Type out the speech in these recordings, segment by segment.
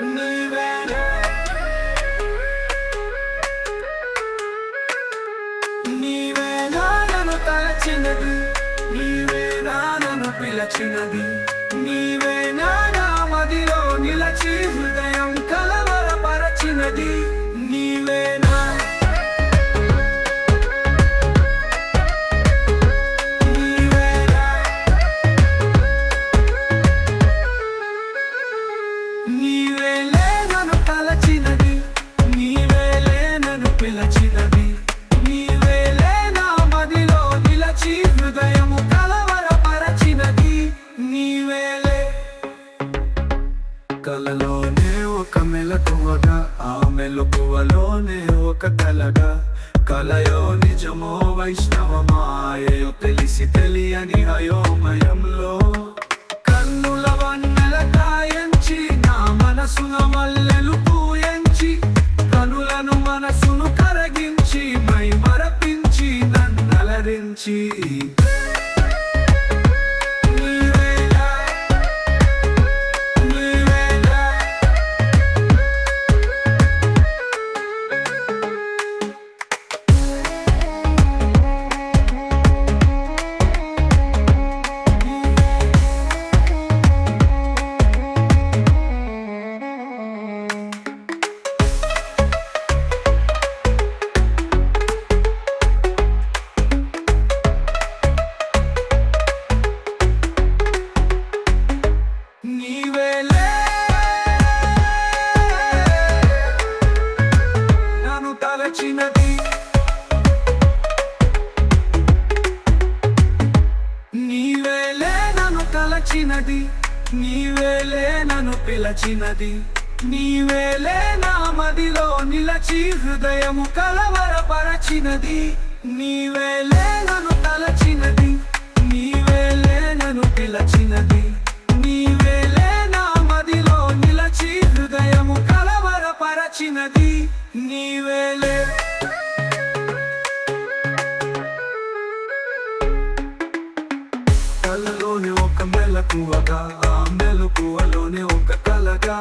నీవేలే నీవే నన్ను తలచినది? నీవేనా నన్ను పిలచినది? నీవే కలలోనే ఒక మెలకువగా ఆ మెలకువలోనే ఒక కలగా కలయో నిజమో వైష్ణవమాయో తెలిసి తెలియని అయోమయంలో. కన్నుల వన్నెల కాయంచి నా మనసున మల్లెలు పూయంచి కనులను మనసును కరగించి మై మరపించి నన్నలరించి. పిలచినది నీవేలే నన్ను పిలచినది. నీవేలే నా మదిలో నిలచి హృదయము కలవరపరచినది. నీవేలే నన్ను తలచినది నీవేలే నన్ను పిలచినది. నీవేలే నా మదిలో నిలచి హృదయము కలవరపరచినది. నీవేలే మెలకువగా ఆ మెలకువలోనే ఒక కలగా.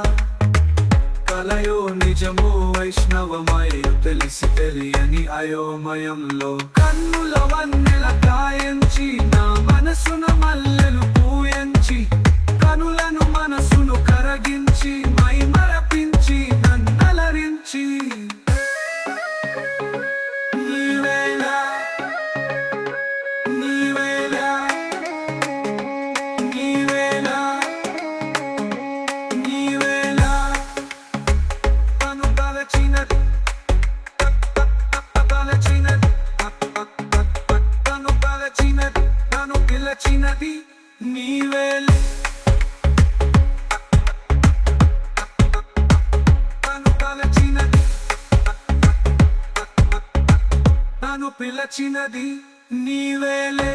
కలయో నిజమో వైష్ణవమయో తెలిసి తెలియని అయోమయంలో. కన్నుల వన్నెల కాయంచి నా మనసున మల్లెలు పూయంచి కనులను మనసు నీవేలే తను పిలచినది నీవేలే